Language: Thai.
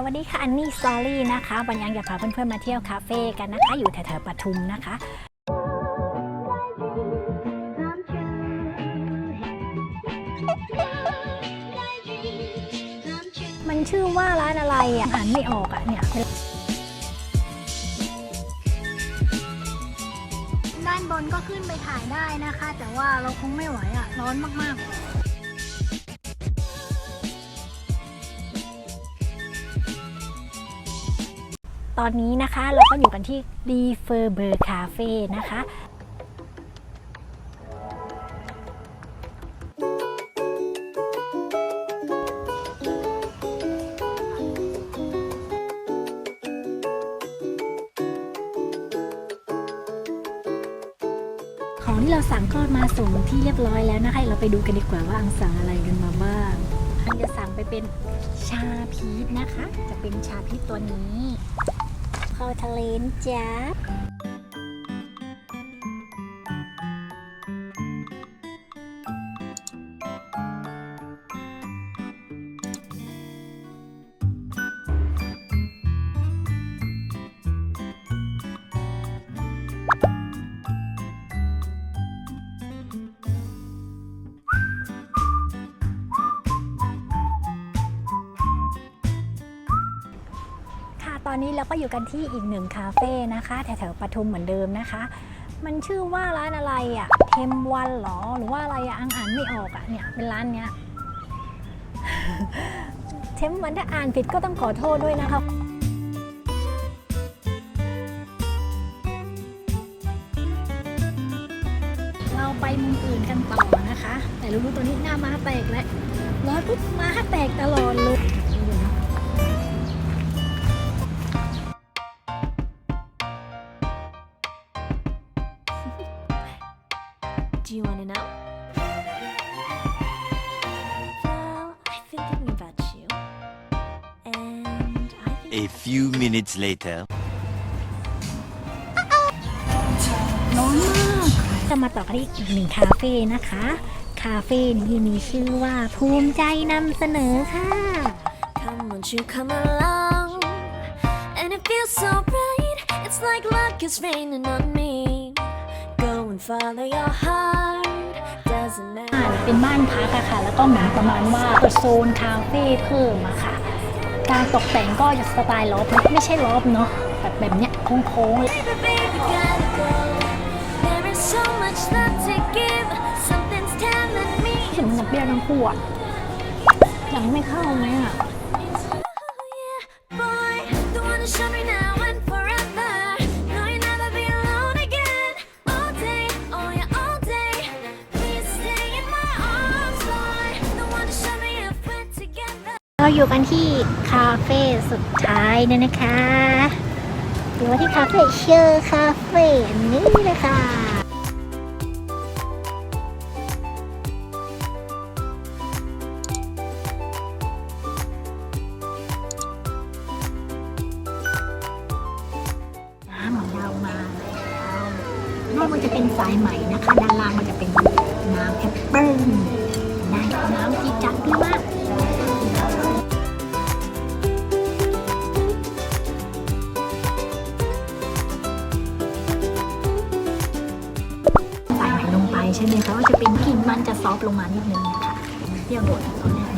สวัสดีค่ะอันนี่สตอรี่นะคะวันยังอยากพาเพื่อนๆมาเที่ยวคาเฟ่กันนะคะ อยู่แถวๆปทุมนะคะ มันชื่อว่าร้านอะไรอะอ่านไม่ออกอะเนี่ยด้านบนก็ขึ้นไปถ่ายได้นะคะ แต่ว่าเราคงไม่ไหวอะ ร้อนมากๆ ตอนนี้นะคะ เราก็อยู่กันที่ดีเฟอร์เบอร์คาเฟ่นะคะของที่เราสั่งก็มาส่งที่เรียบร้อยแล้วนะคะ เราไปดูกันดีกว่าว่าอังสั่งอะไรกันมาบ้าง อันจะสั่งไปเป็นชาพีชนะคะ จะเป็นชาพีชตัวนี้ เข้าทะเลนะจ๊ะ อนนี้เราก็อยู่กันที่อีกหนึ่งคาเฟ่นะคะ แถวๆปทุมเหมือนเดิมนะคะ มันชื่อว่าร้านอะไรอะ่ะเทมวันหรอหรือว่าอะไรอะอ่านอ่านไม่ออกอะ่ะเนี่ยเป็นร้านเนี้ยเทมวันถ้าอ่านผิดก็ต้องขอโทษด้วยนะคะเราไปมุมอื่นกันต่อนะคะ แต่รู้ๆตัวนี้หน้าม้าแตกแล้วร้อนปุ๊บม้าแตกตลอดเลย Do you want to know? Well, I've been thinking about you. And I think A few minutes later. ร้อนมากจะมาต่อกันที่อีกหนึ่งคาเฟ่นะคะ คาเฟ่นี้มีชื่อว่าภูมิใจนำเสนอค่ะ come won't you come along? And it feels so bright. It's like luck is raining on me. Go and follow your heart. Doesn't อ่า matter. เป็นบ้านพักอะค่ะ แล้วก็เหมือนประมาณว่าเปิดโซนคาเฟ่เพิ่มอะค่ะ การตกแต่งก็จะสไตล์ลอฟนะไม่ใช่ลอฟเนาะแบบแบบเนี้ยโค้งๆเลย Baby, baby, gotta go. There is so much love to give. Something's telling me ถึงมันจะเปรี้ยวทั้งคู่อะยังไม่เข้าไหมอะ it's you, yeah. Boy, the one to show me เราอยู่กันที่คาเฟ่สุดท้ายเนี่ยนะคะอยู่ที่คาเฟ่เชอร์คาเฟ่นี่เลยค่ะน้ำของเรามาแล้วด้านบนจะเป็นสายไหมนะคะ ด้านล่างมันจะเป็นน้ำแอปเปิ้ลได้น้ำที่จัดพี่มาก ใส่ไหมลงไปใช่ไหมคะว่าจะเป็นกลิ่นมันจะซอฟต์ลงมานิดนึงนะคะเปรี้ยวโดดตอนนี้